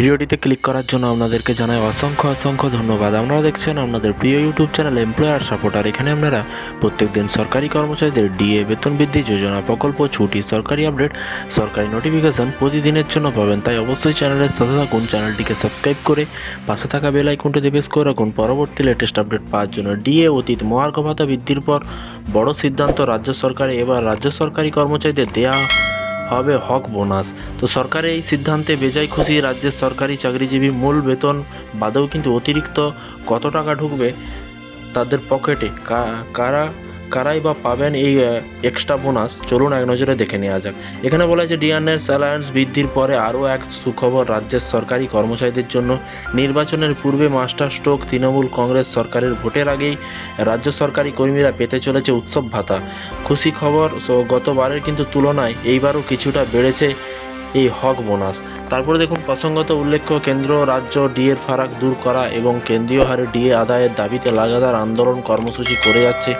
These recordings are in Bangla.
ভিডিওটিতে ক্লিক করার জন্য আপনাদেরকে জানাই অসংখ্য অসংখ্য ধন্যবাদ। আপনারা দেখছেন আপনাদের প্রিয় ইউটিউব চ্যানেল এমপ্লয়ার সাপোর্টার এখানে আপনারা প্রত্যেকদিন সরকারি কর্মচারীদের ডিএ বেতন বৃদ্ধি, যোজনা প্রকল্প, ছুটি, সরকারি আপডেট সরকারি নোটিফিকেশন প্রতিদিনের জন্য পাবেন। তাই অবশ্যই চ্যানেলের সাথে থাকুন চ্যানেলটিকে সাবস্ক্রাইব করে পাশে থাকা বেল আইকনটিতে প্রেস করে রাখুন। পরবর্তী লেটেস্ট আপডেট পাওয়ার জন্য ডিএ অতীত, মহার্ঘ ভাতা বৃদ্ধির পর বড় সিদ্ধান্ত রাজ্য সরকারে। এবার রাজ্য সরকারি কর্মচারীদের দেয়া হবে হক বোনাস। তো সরকারের এই সিদ্ধান্তে বেজায় খুশি রাজ্যের সরকারি চাকরিজীবী মূল বেতন বাদেও কিন্তু অতিরিক্ত কত টাকা ঢুকবে তাদের পকেটে? কারা, কারাই বা পাবেন এই এক্সট্রা বোনাস? চলুন এক নজরে দেখে নেওয়া যাক। এখানে বলা হয়েছে, ডিএনএস অ্যালায়েন্স বৃদ্ধির পরে আরও এক সুখবর, রাজ্যের সরকারি কর্মচারীদের জন্য নির্বাচনের পূর্বে মাস্টার স্ট্রোক তৃণমূল কংগ্রেস সরকারের ভোটের আগেই রাজ্য সরকারি কর্মীরা পেতে চলেছে উৎসব ভাতা। খুশি খবর সো গতবারের কিন্তু তুলনায় এইবারও কিছুটা বেড়েছে এই হক বোনাস। তারপরে দেখুন, প্রসঙ্গত উল্লেখ্য, কেন্দ্র, রাজ্য ডিএর ফারাক দূর করা এবং কেন্দ্রীয় হারে ডিএ আদায়ের দাবিতে লাগাতার আন্দোলন কর্মসূচি করে যাচ্ছে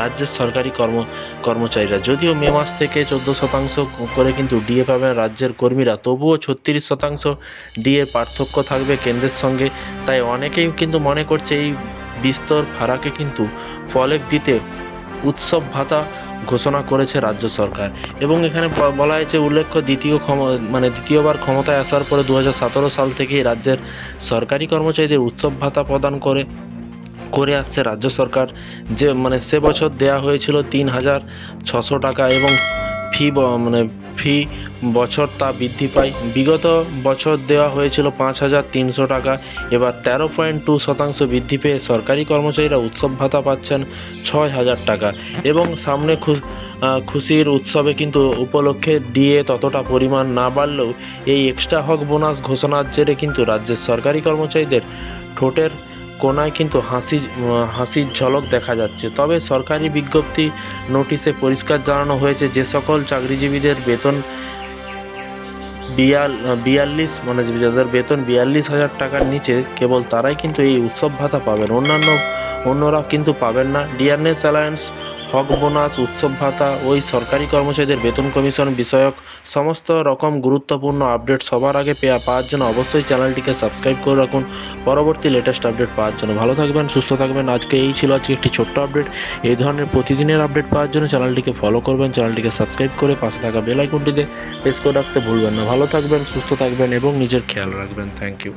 রাজ্যের সরকারি কর্ম, কর্মচারীরা। যদিও মে মাস থেকে চোদ্দ শতাংশ করে কিন্তু ডিএ পাবেন রাজ্যের কর্মীরা, তবুও ছত্রিশ শতাংশ ডিএ পার্থক্য থাকবে কেন্দ্রের সঙ্গে। তাই অনেকেই কিন্তু মনে করছে এই বিস্তর ফারাকে কিন্তু ফলেক দিতে উৎসব ভাতা ঘোষণা করেছে রাজ্য সরকার। এবং এখানে বলা হয়েছে উল্লেখ্য দ্বিতীয় ক্ষম মানে দ্বিতীয়বার ক্ষমতায় আসার পরে দু হাজার সতেরো সাল থেকেই রাজ্যের সরকারি কর্মচারীদের উৎসব ভাতা প্রদান করে করে আসছে রাজ্য সরকার। যে মানে সে বছর দেয়া হয়েছিল তিন হাজার ছশো টাকা এবং ফি মানে ফি বছর তা বৃদ্ধি পায়। বিগত বছর দেওয়া হয়েছিল পাঁচ হাজার তিনশো টাকা। এবার তেরো পয়েন্ট টু শতাংশ বৃদ্ধি পেয়ে সরকারি কর্মচারীরা উৎসব ভাতা পাচ্ছেন ছয় হাজার টাকা। এবং সামনে খুশির উৎসবে কিন্তু উপলক্ষে দিয়ে ততটা পরিমাণ না বাড়লেও এই এক্সট্রা হক বোনাস ঘোষণার জেরে কিন্তু রাজ্যের সরকারি কর্মচারীদের ঠোঁটের কোনায় কিন্তু হাসি, হাসির ঝলক দেখা যাচ্ছে। তবে সরকারি বিজ্ঞপ্তি নোটিশে পরিষ্কার জানানো হয়েছে যে সকল চাকরিজীবীদের বেতন বিয়াল, বিয়াল্লিশ মানে যাদের বেতন বিয়াল্লিশ হাজার টাকার নিচে কেবল তারাই কিন্তু এই উৎসব ভাতা পাবেন। অন্যান্য, অন্যরা কিন্তু পাবেন না। ডিআরএস অ্যালায়েন্স হক বোনাস উৎসব ভাতা ওই সরকারি কর্মচারীদের বেতন কমিশন বিষয়ক সমস্ত রকম গুরুত্বপূর্ণ আপডেট সবার আগে পেয়া পাওয়ার জন্য অবশ্যই চ্যানেলটিকে সাবস্ক্রাইব করে রাখুন। পরবর্তী লেটেস্ট আপডেট পাওয়ার জন্য ভালো থাকবেন, সুস্থ থাকবেন। আজকে এই ছিল আজকে একটি ছোট্ট আপডেট এই ধরনের প্রতিদিনের আপডেট পাওয়ার জন্য চ্যানেলটিকে ফলো করবেন, চ্যানেলটিকে সাবস্ক্রাইব করে পাশে থাকা বেল আইকনটিতে প্রেস করে রাখতে ভুলবেন না। ভালো থাকবেন, সুস্থ থাকবেন এবং নিজের খেয়াল রাখবেন। Thank you